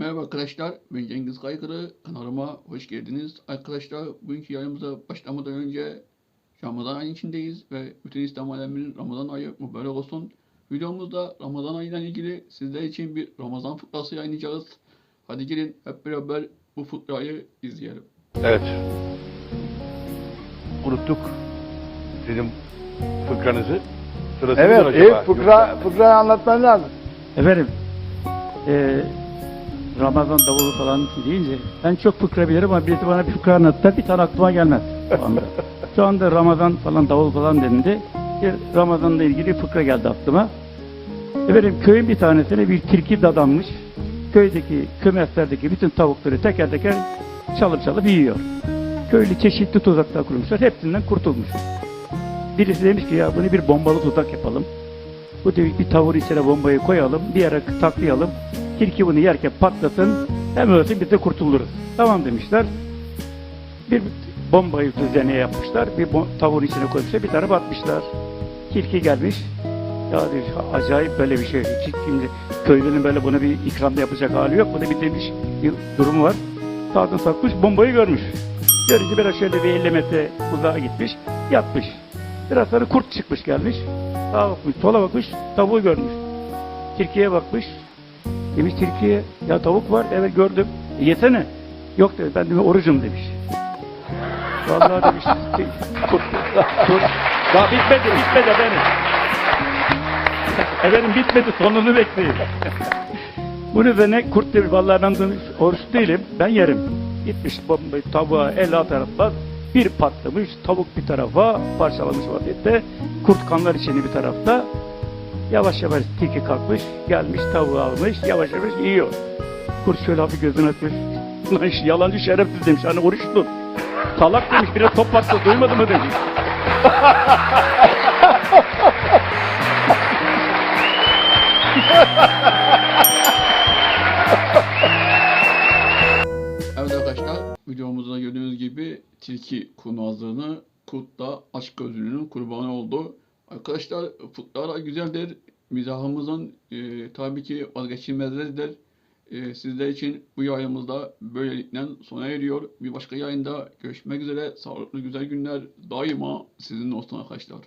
Arkadaşlar ben Cengiz Kaygırı kanalıma hoş geldiniz. Arkadaşlar bugünkü yayınımıza başlamadan önce Ramazan ayının içindeyiz ve bütün İslam aleminin Ramazan ayı mübarek olsun. Videomuzda Ramazan ayıyla ilgili sizler için bir Ramazan fıkrası yayınlayacağız. Hadi gelin hep beraber bu fıkrayı izleyelim. Evet. Unuttuk sizin fıkranızı. Sırası Evet, acaba? fıkra, fıkrayı anlatman lazım. Efendim, eee Ramazan davulu falan deyince ben çok fıkra bilirim ama birisi bana bir fıkra anlatsa bir tane aklıma gelmez şu anda. şu anda Ramazan falan davul falan denildi. Bir Ramazan'la ilgili fıkra geldi aklıma. Efendim köyün bir tanesine bir tilki dadanmış. Köydeki kümeslerdeki bütün tavukları teker teker çalıp çalıp yiyor. Köylü çeşitli tuzaklar kurmuşlar. Hepsinden kurtulmuş. Birisi demiş ki ya bunu bir bombalı tuzak yapalım. Bu demiş bir tavır içine bombayı koyalım, bir yere taklayalım. Tilki bunu yerken patlasın, hem ölsün biz de kurtuluruz. Tamam demişler. Bir bombayı düzene yapmışlar, bir tavuğun içine koymuşlar, bir tane batmışlar. Tilki gelmiş, ya demiş acayip böyle bir şey. Şimdi köylünün böyle buna bir ikramda yapacak hali yok. Bu da bir demiş bir durumu var. Sağdan sakmış, bombayı görmüş. Görünce biraz şöyle bir 50 metre uzağa gitmiş, yatmış. Biraz sonra kurt çıkmış gelmiş. Sağa bakmış, sola bakmış, tavuğu görmüş. Tilkiye bakmış. Demiş tilkiye, ya tavuk var, evet gördüm. E, yesene. Yok dedi, ben de orucum demiş. Vallahi demiş. Daha bitmedi, bitmedi efendim. Efendim bitmedi, sonunu bekleyin. Bunun üzerine kurt demiş, vallahi ben demiş, oruç değilim, ben yerim. Gitmiş tavuğa el atarlar, bir patlamış, tavuk bir tarafa parçalamış vaziyette, kurt kanlar içinde bir tarafta. Yavaş yavaş tilki kalkmış, gelmiş tavuğu almış, yavaş yavaş yiyor. Kurt şöyle hafif gözünü açmış. Lan yalancı şerefsiz demiş, hani oruç tut. Salak demiş, biraz toplattı, duymadı mı demiş. Evet arkadaşlar videomuzda gördüğünüz gibi tilki kurnazlığını kurt da aşk gözlülüğünün kurbanı oldu. Arkadaşlar fıkralar güzeldir. Mizahımızın e, tabii ki vazgeçilmezleridir. E, sizler için bu yayınımızda böylelikle sona eriyor. Bir başka yayında görüşmek üzere. Sağlıklı güzel günler daima sizinle olsun arkadaşlar.